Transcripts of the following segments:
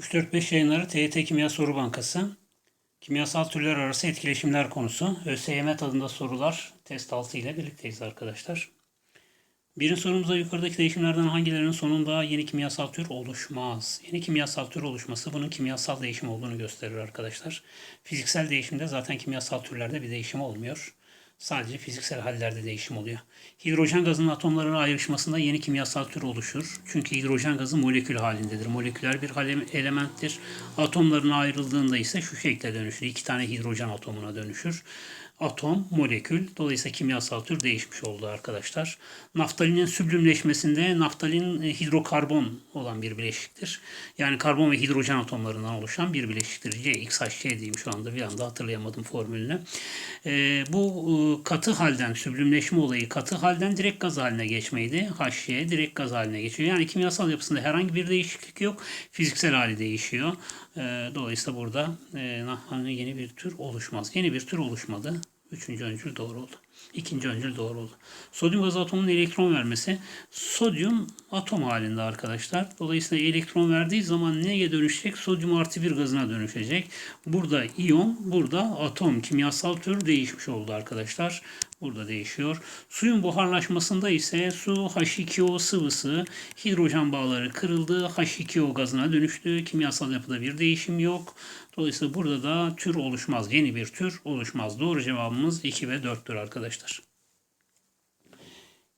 3-4-5 yayınları TYT Kimya Soru Bankası. Kimyasal türler arası etkileşimler konusu. ÖSYM tadında sorular test 6 ile birlikteyiz arkadaşlar. Birinci sorumuzda yukarıdaki değişimlerden hangilerinin sonunda yeni kimyasal tür oluşmaz? Yeni kimyasal tür oluşması bunun kimyasal değişim olduğunu gösterir arkadaşlar. Fiziksel değişimde zaten kimyasal türlerde bir değişim olmuyor. Sadece fiziksel hallerde değişim oluyor. Hidrojen gazının atomlarına ayrışmasında yeni kimyasal tür oluşur. Çünkü hidrojen gazı molekül halindedir. Moleküler bir elementtir. Atomlarına ayrıldığında ise şu şekle dönüşür. İki tane hidrojen atomuna dönüşür. Atom, molekül. Dolayısıyla kimyasal tür değişmiş oldu arkadaşlar. Naftalinin süblümleşmesinde naftalin e, hidrokarbon olan bir bileşiktir. Yani karbon ve hidrojen atomlarından oluşan bir bileşiktir. CXHC diyeyim şu anda bir anda hatırlayamadım formülünü. Ee, bu e, katı halden, süblümleşme olayı katı halden direkt gaz haline geçmeydi. HC'ye direkt gaz haline geçiyor. Yani kimyasal yapısında herhangi bir değişiklik yok. Fiziksel hali değişiyor. Ee, dolayısıyla burada e, hani yeni bir tür oluşmaz. Yeni bir tür oluşmadı. Üçüncü öncül doğru oldu. İkinci öncül doğru oldu. Sodyum gaz atomunun elektron vermesi. Sodyum atom halinde arkadaşlar. Dolayısıyla elektron verdiği zaman neye dönüşecek? Sodyum artı bir gazına dönüşecek. Burada iyon, burada atom. Kimyasal tür değişmiş oldu arkadaşlar. Burada değişiyor. Suyun buharlaşmasında ise su H2O sıvısı hidrojen bağları kırıldı. H2O gazına dönüştü. Kimyasal yapıda bir değişim yok. Dolayısıyla burada da tür oluşmaz. Yeni bir tür oluşmaz. Doğru cevabımız 2 ve 4'tür arkadaşlar.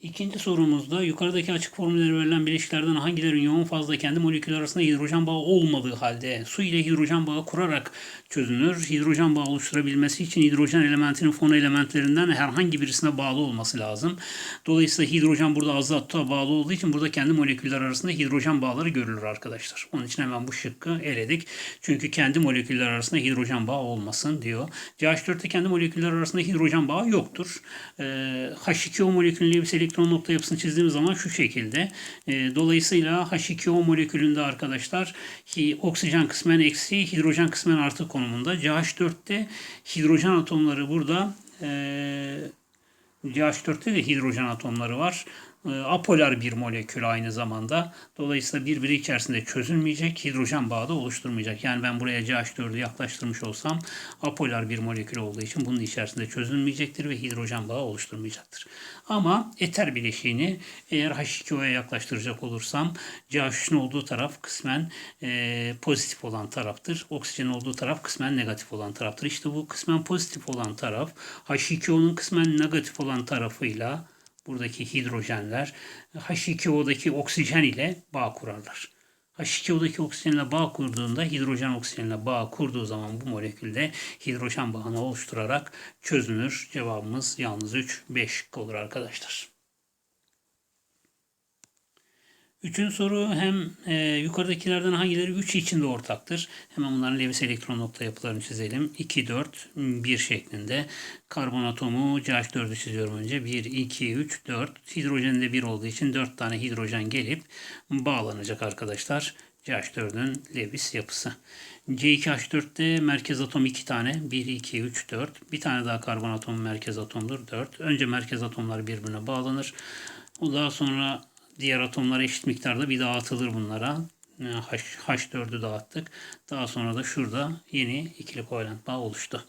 İkinci sorumuzda yukarıdaki açık formülleri verilen bileşiklerden hangilerin yoğun fazla kendi molekülü arasında hidrojen bağı olmadığı halde su ile hidrojen bağı kurarak çözünür. Hidrojen bağı oluşturabilmesi için hidrojen elementinin fon elementlerinden herhangi birisine bağlı olması lazım. Dolayısıyla hidrojen burada azota bağlı olduğu için burada kendi moleküller arasında hidrojen bağları görülür arkadaşlar. Onun için hemen bu şıkkı eledik. Çünkü kendi moleküller arasında hidrojen bağı olmasın diyor. CH4'te kendi moleküller arasında hidrojen bağı yoktur. Ee, H2O molekülünün Lewis elektron nokta yapısını çizdiğimiz zaman şu şekilde. Ee, dolayısıyla H2O molekülünde arkadaşlar hi- oksijen kısmen eksi, hidrojen kısmen artı konumunda. CH4'te hidrojen atomları burada ee, CH4'te de hidrojen atomları var. Ee, Apolar bir molekül aynı zamanda. Dolayısıyla birbiri içerisinde çözülmeyecek, hidrojen bağı da oluşturmayacak. Yani ben buraya CH4'ü yaklaştırmış olsam apolar bir molekül olduğu için bunun içerisinde çözülmeyecektir ve hidrojen bağı oluşturmayacaktır. Ama eter bileşiğini eğer H2O'ya yaklaştıracak olursam CH3'ün olduğu taraf kısmen e, pozitif olan taraftır. Oksijenin olduğu taraf kısmen negatif olan taraftır. İşte bu kısmen pozitif olan taraf H2O'nun kısmen negatif olan tarafıyla buradaki hidrojenler H2O'daki oksijen ile bağ kurarlar. H2O'daki oksijenle bağ kurduğunda hidrojen oksijenle bağ kurduğu zaman bu molekülde hidrojen bağını oluşturarak çözünür. Cevabımız yalnız 3, 5 olur arkadaşlar. Üçüncü soru hem e, yukarıdakilerden hangileri 3 içinde ortaktır? Hemen bunların Lewis elektron nokta yapılarını çizelim. 2, 4, 1 şeklinde. Karbon atomu CH4'ü çiziyorum önce. 1, 2, 3, 4. Hidrojen de 1 olduğu için 4 tane hidrojen gelip bağlanacak arkadaşlar. CH4'ün Lewis yapısı. C2H4'te merkez atom 2 tane. 1, 2, 3, 4. Bir tane daha karbon atomu merkez atomdur. 4. Önce merkez atomlar birbirine bağlanır. Daha sonra diğer atomlara eşit miktarda bir dağıtılır bunlara. H, H4'ü dağıttık. Daha sonra da şurada yeni ikili kovalent bağ oluştu.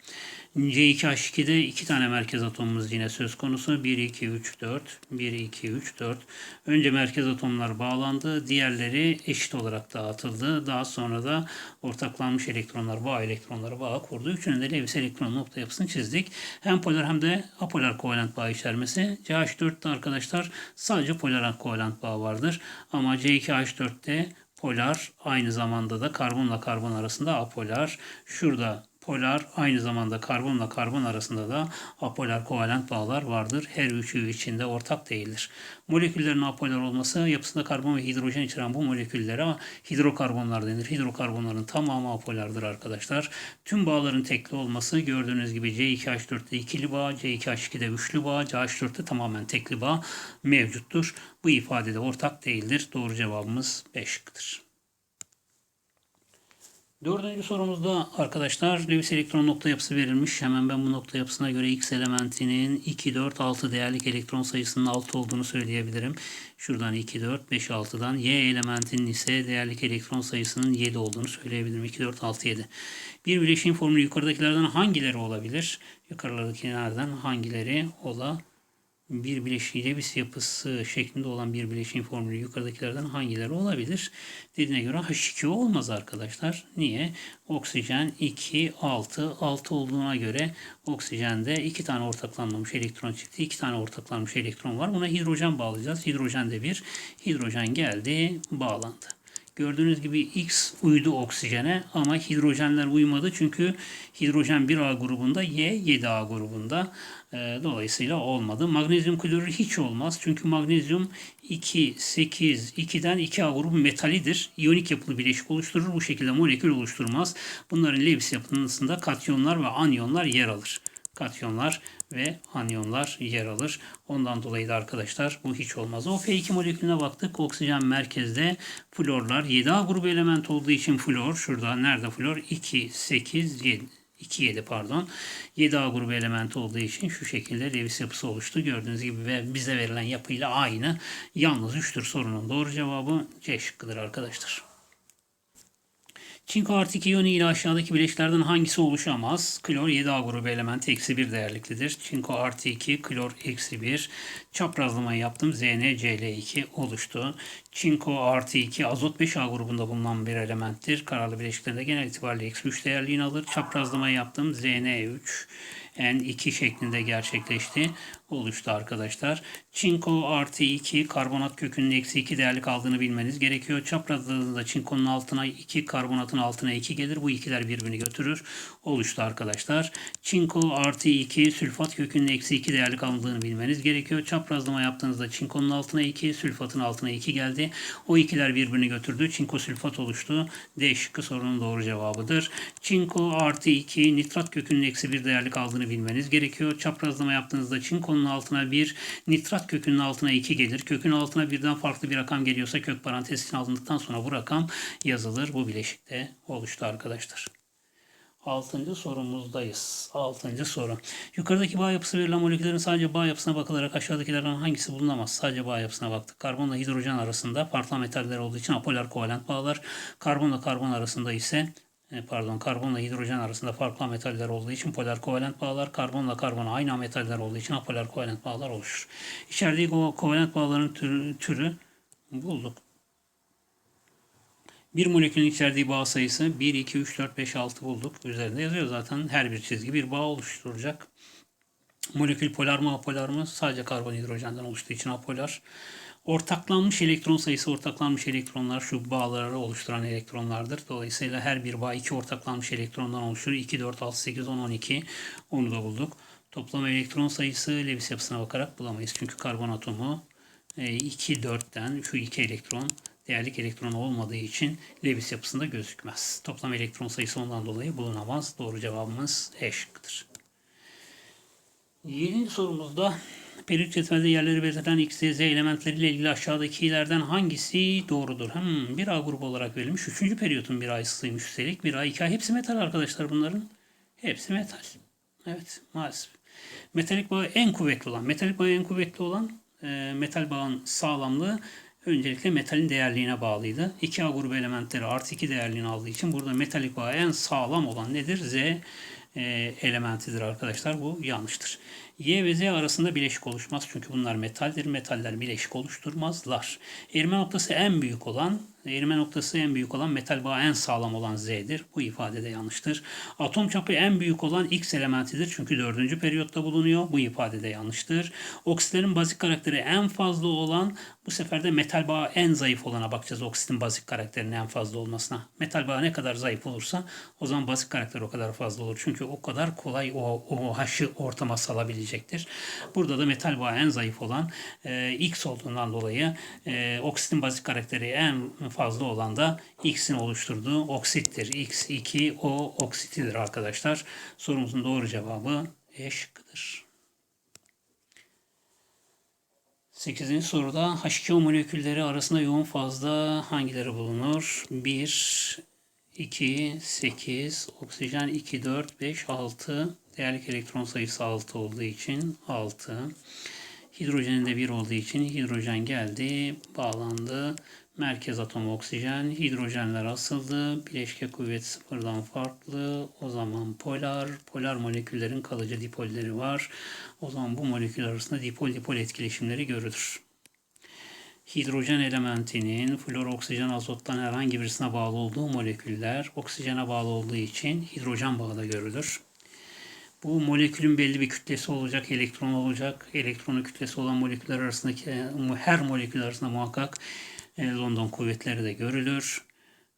C2H2'de iki tane merkez atomumuz yine söz konusu. 1, 2, 3, 4. 1, 2, 3, 4. Önce merkez atomlar bağlandı. Diğerleri eşit olarak dağıtıldı. Daha sonra da ortaklanmış elektronlar bağ elektronları bağ kurdu. Üçünün de Lewis elektron nokta yapısını çizdik. Hem polar hem de apolar kovalent bağ içermesi. CH4'te arkadaşlar sadece polar kovalent bağ vardır. Ama C2H4'te polar aynı zamanda da karbonla karbon arasında apolar. Şurada polar aynı zamanda karbonla karbon arasında da apolar kovalent bağlar vardır. Her üçü içinde ortak değildir. Moleküllerin apolar olması yapısında karbon ve hidrojen içeren bu moleküllere hidrokarbonlar denir. Hidrokarbonların tamamı apolardır arkadaşlar. Tüm bağların tekli olması gördüğünüz gibi C2H4'te ikili bağ, C2H2'de üçlü bağ, CH4'te tamamen tekli bağ mevcuttur. Bu ifadede ortak değildir. Doğru cevabımız 5 şıkkıdır. Dördüncü sorumuzda arkadaşlar Lewis elektron nokta yapısı verilmiş. Hemen ben bu nokta yapısına göre X elementinin 2, 4, 6 değerlik elektron sayısının 6 olduğunu söyleyebilirim. Şuradan 2, 4, 5, 6'dan Y elementinin ise değerlik elektron sayısının 7 olduğunu söyleyebilirim. 2, 4, 6, 7. Bir bileşiğin formülü yukarıdakilerden hangileri olabilir? Yukarıdakilerden hangileri olabilir? Bir bileşiği Lewis yapısı şeklinde olan bir bileşiğin formülü yukarıdakilerden hangileri olabilir? Dediğine göre H2O olmaz arkadaşlar. Niye? Oksijen 2, 6. 6 olduğuna göre oksijende 2 tane ortaklanmamış elektron çıktı. 2 tane ortaklanmış elektron var. Buna hidrojen bağlayacağız. Hidrojen de bir. Hidrojen geldi, bağlandı. Gördüğünüz gibi X uydu oksijene ama hidrojenler uymadı çünkü hidrojen 1A grubunda, Y 7A grubunda. Ee, dolayısıyla olmadı. Magnezyum klorür hiç olmaz. Çünkü magnezyum 2, 8, 2'den 2A grubu metalidir. İyonik yapılı bileşik oluşturur. Bu şekilde molekül oluşturmaz. Bunların Lewis yapısında katyonlar ve anyonlar yer alır katyonlar ve anyonlar yer alır. Ondan dolayı da arkadaşlar bu hiç olmaz. O F2 molekülüne baktık. Oksijen merkezde florlar 7A grubu element olduğu için flor. Şurada nerede flor? 2, 8, 7. 2 7 pardon. 7A grubu elementi olduğu için şu şekilde Lewis yapısı oluştu. Gördüğünüz gibi ve bize verilen yapıyla aynı. Yalnız 3'tür sorunun doğru cevabı C şıkkıdır arkadaşlar. Çinko artı 2 iyonu ile aşağıdaki bileşiklerden hangisi oluşamaz? Klor 7A grubu elementi eksi 1 değerliklidir. Çinko artı 2, klor eksi 1. Çaprazlamayı yaptım. ZnCl2 oluştu. Çinko artı 2 azot 5A grubunda bulunan bir elementtir. Kararlı bileşiklerinde genel itibariyle eksi 3 değerliğini alır. Çaprazlamayı yaptım. Zn3 N2 şeklinde gerçekleşti. Oluştu arkadaşlar. Çinko artı 2 karbonat kökünün eksi 2 değerlik aldığını bilmeniz gerekiyor. Çaprazladığında çinkonun altına 2 karbonatın altına 2 gelir. Bu ikiler birbirini götürür. Oluştu arkadaşlar. Çinko artı 2 sülfat kökünün eksi 2 değerlik aldığını bilmeniz gerekiyor. Çaprazlama yaptığınızda çinkonun altına 2 sülfatın altına 2 geldi. O ikiler birbirini götürdü. Çinko sülfat oluştu. D şıkkı sorunun doğru cevabıdır. Çinko artı 2 nitrat kökünün eksi 1 değerlik bilmeniz gerekiyor. Çaprazlama yaptığınızda çinkonun altına 1 nitrat kökünün altına 2 gelir. Kökün altına birden farklı bir rakam geliyorsa kök parantez içine alındıktan sonra bu rakam yazılır. Bu bileşikte oluştu arkadaşlar. Altıncı sorumuzdayız. Altıncı soru. Yukarıdaki bağ yapısı verilen moleküllerin sadece bağ yapısına bakılarak aşağıdakilerden hangisi bulunamaz? Sadece bağ yapısına baktık. Karbonla hidrojen arasında parçalı metaller olduğu için apolar kovalent bağlar. Karbonla karbon arasında ise pardon karbonla hidrojen arasında farklı metaller olduğu için polar kovalent bağlar, karbonla karbon aynı metaller olduğu için apolar kovalent bağlar oluşur. İçerdiği ko- kovalent bağların türü, türü bulduk. Bir molekülün içerdiği bağ sayısı 1, 2, 3, 4, 5, 6 bulduk. Üzerinde yazıyor zaten her bir çizgi bir bağ oluşturacak. Molekül polar mı apolar mı? Sadece karbon hidrojenden oluştuğu için apolar. Ortaklanmış elektron sayısı ortaklanmış elektronlar şu bağları oluşturan elektronlardır. Dolayısıyla her bir bağ iki ortaklanmış elektrondan oluşur. 2, 4, 6, 8, 10, 12. Onu da bulduk. Toplam elektron sayısı Lewis yapısına bakarak bulamayız. Çünkü karbon atomu 2, 4'ten şu iki elektron değerlik elektron olmadığı için Lewis yapısında gözükmez. Toplam elektron sayısı ondan dolayı bulunamaz. Doğru cevabımız E şıkkıdır. Yedinci sorumuzda periyot cetvelde yerleri belirten X, Z elementleriyle ilgili aşağıdakilerden hangisi doğrudur? Hmm, bir A grubu olarak verilmiş. Üçüncü periyotun bir A'sıymış üstelik. Bir A, iki A. Hepsi metal arkadaşlar bunların. Hepsi metal. Evet maalesef. Metalik bağı en kuvvetli olan, metalik bağı en kuvvetli olan e, metal bağın sağlamlığı öncelikle metalin değerliğine bağlıydı. 2A grubu elementleri artı 2 değerliğini aldığı için burada metalik bağı en sağlam olan nedir? Z e, elementidir arkadaşlar. Bu yanlıştır. Y ve Z arasında bileşik oluşmaz. Çünkü bunlar metaldir. Metaller bileşik oluşturmazlar. Erime noktası en büyük olan, erime noktası en büyük olan metal bağı en sağlam olan Z'dir. Bu ifade de yanlıştır. Atom çapı en büyük olan X elementidir. Çünkü dördüncü periyotta bulunuyor. Bu ifade de yanlıştır. Oksitlerin bazik karakteri en fazla olan bu sefer de metal bağı en zayıf olana bakacağız. Oksitin bazik karakterinin en fazla olmasına. Metal bağı ne kadar zayıf olursa o zaman bazik karakter o kadar fazla olur. Çünkü o kadar kolay o, o haşı ortama salabilecektir. Burada da metal bağı en zayıf olan e, X olduğundan dolayı e, oksitin bazik karakteri en fazla olan da X'in oluşturduğu oksittir. X2O oksitidir arkadaşlar. Sorumuzun doğru cevabı E şıkkıdır. 8. soruda H2O molekülleri arasında yoğun fazla hangileri bulunur? 1, 2, 8, oksijen 2, 4, 5, 6. Değerlik elektron sayısı 6 olduğu için 6. Hidrojenin de 1 olduğu için hidrojen geldi, bağlandı. Merkez atom oksijen, hidrojenler asıldı. Bileşke kuvvet sıfırdan farklı. O zaman polar, polar moleküllerin kalıcı dipolleri var. O zaman bu molekül arasında dipol-dipol etkileşimleri görülür. Hidrojen elementinin flor, oksijen, azottan herhangi birisine bağlı olduğu moleküller oksijene bağlı olduğu için hidrojen bağı da görülür. Bu molekülün belli bir kütlesi olacak, elektron olacak. Elektronu kütlesi olan moleküller arasındaki her molekül arasında muhakkak London kuvvetleri de görülür.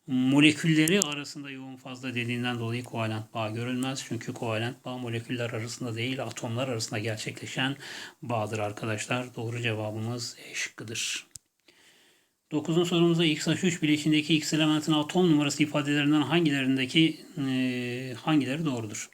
Molekülleri arasında yoğun fazla dediğinden dolayı kovalent bağ görülmez. Çünkü kovalent bağ moleküller arasında değil atomlar arasında gerçekleşen bağdır arkadaşlar. Doğru cevabımız E şıkkıdır. 9. sorumuzda XH3 bileşindeki X elementin atom numarası ifadelerinden hangilerindeki e, hangileri doğrudur?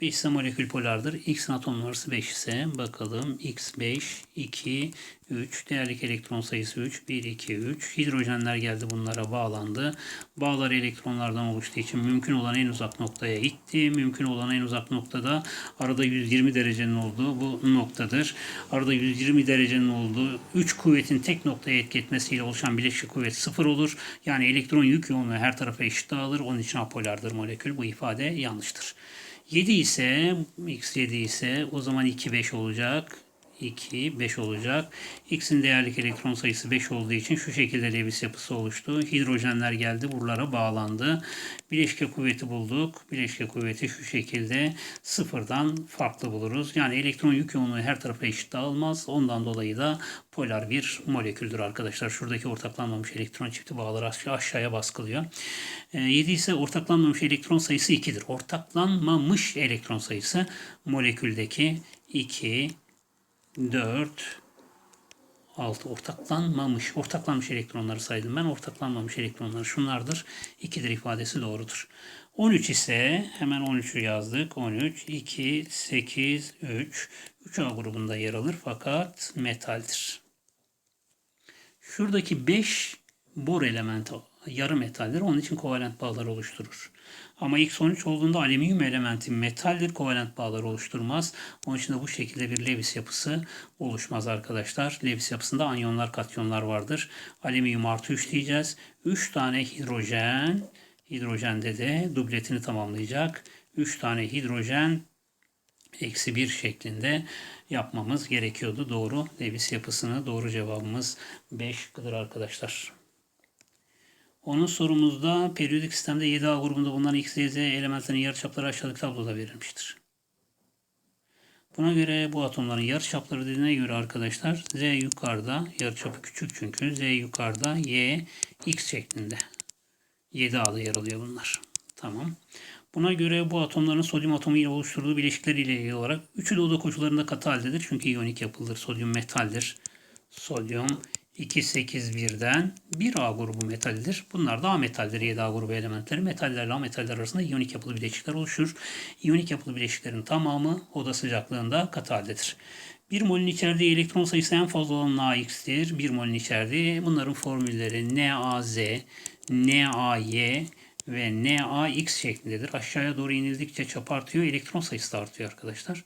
5 ise molekül polardır. X'in atom numarası 5 ise bakalım X5, 2, 3, değerlik elektron sayısı 3, 1, 2, 3. Hidrojenler geldi bunlara bağlandı. Bağlar elektronlardan oluştuğu için mümkün olan en uzak noktaya gitti. Mümkün olan en uzak noktada arada 120 derecenin olduğu bu noktadır. Arada 120 derecenin olduğu 3 kuvvetin tek noktaya etki etmesiyle oluşan bileşik kuvvet sıfır olur. Yani elektron yük yoğunluğu her tarafa eşit dağılır. Onun için apolardır molekül. Bu ifade yanlıştır. 7 ise x 7 ise o zaman 2 5 olacak. 2 5 olacak. X'in değerlik elektron sayısı 5 olduğu için şu şekilde Lewis yapısı oluştu. Hidrojenler geldi buralara bağlandı. Bileşke kuvveti bulduk. Bileşke kuvveti şu şekilde sıfırdan farklı buluruz. Yani elektron yük yoğunluğu her tarafa eşit dağılmaz. Ondan dolayı da polar bir moleküldür arkadaşlar. Şuradaki ortaklanmamış elektron çifti bağları aşağıya baskılıyor. 7 ise ortaklanmamış elektron sayısı 2'dir. Ortaklanmamış elektron sayısı moleküldeki 2, 4, 6 ortaklanmamış. Ortaklanmış elektronları saydım ben. Ortaklanmamış elektronlar şunlardır. 2'dir ifadesi doğrudur. 13 ise hemen 13'ü yazdık. 13, 2, 8, 3. 3A grubunda yer alır fakat metaldir. Şuradaki 5 bor elementi yarı metaldir. Onun için kovalent bağlar oluşturur. Ama X13 olduğunda alüminyum elementi metaldir. Kovalent bağlar oluşturmaz. Onun için de bu şekilde bir Lewis yapısı oluşmaz arkadaşlar. Lewis yapısında anyonlar katyonlar vardır. Alüminyum artı 3 diyeceğiz. 3 tane hidrojen. Hidrojende de dubletini tamamlayacak. 3 tane hidrojen eksi 1 şeklinde yapmamız gerekiyordu. Doğru Lewis yapısını doğru cevabımız 5 kıdır arkadaşlar. Onun sorumuzda periyodik sistemde 7A grubunda bulunan X, Y, Z elementlerinin yarıçapları aşağıdaki tabloda verilmiştir. Buna göre bu atomların yarıçapları dediğine göre arkadaşlar Z yukarıda, yarıçapı küçük çünkü Z yukarıda, Y X şeklinde. 7A'da yer alıyor bunlar. Tamam. Buna göre bu atomların sodyum atomu ile oluşturduğu bileşikler ile ilgili olarak üçü de oda koşullarında katı haldedir. Çünkü iyonik yapılıdır. Sodyum metaldir. Sodyum 281'den 1A grubu metaldir. Bunlar da A metaldir. 7A grubu elementleri. Metaller ile A metaller arasında iyonik yapılı bileşikler oluşur. İyonik yapılı bileşiklerin tamamı oda sıcaklığında katı haldedir. 1 molün içerdiği elektron sayısı en fazla olan NaX'tir. 1 molün içerdiği bunların formülleri NaZ, NaY ve NaX şeklindedir. Aşağıya doğru inildikçe çap artıyor. Elektron sayısı da artıyor arkadaşlar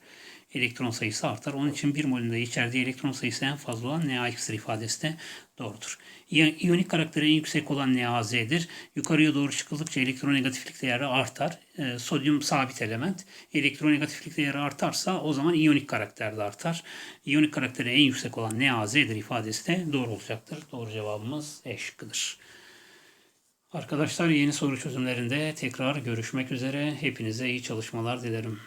elektron sayısı artar. Onun için bir molünde içerdiği elektron sayısı en fazla olan NaX'tir ifadesi de doğrudur. İyonik karakteri en yüksek olan NaZ'dir. Yukarıya doğru çıkıldıkça elektronegatiflik değeri artar. E, sodyum sabit element. Elektronegatiflik değeri artarsa o zaman iyonik karakter de artar. İyonik karakteri en yüksek olan NaZ'dir ifadesi de doğru olacaktır. Doğru cevabımız E şıkkıdır. Arkadaşlar yeni soru çözümlerinde tekrar görüşmek üzere. Hepinize iyi çalışmalar dilerim.